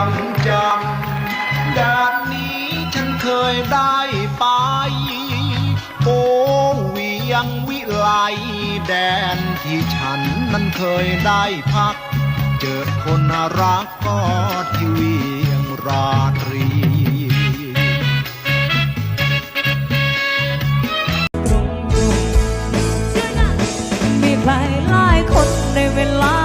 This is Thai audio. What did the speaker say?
ังจำแดนนี้ฉันเคยได้ไป โอเวียงวิไลแดนที่ฉันนั้นเคยได้พัก เจอคนรักก็ที่เวียงราตรีหลายหลายคนในเวลา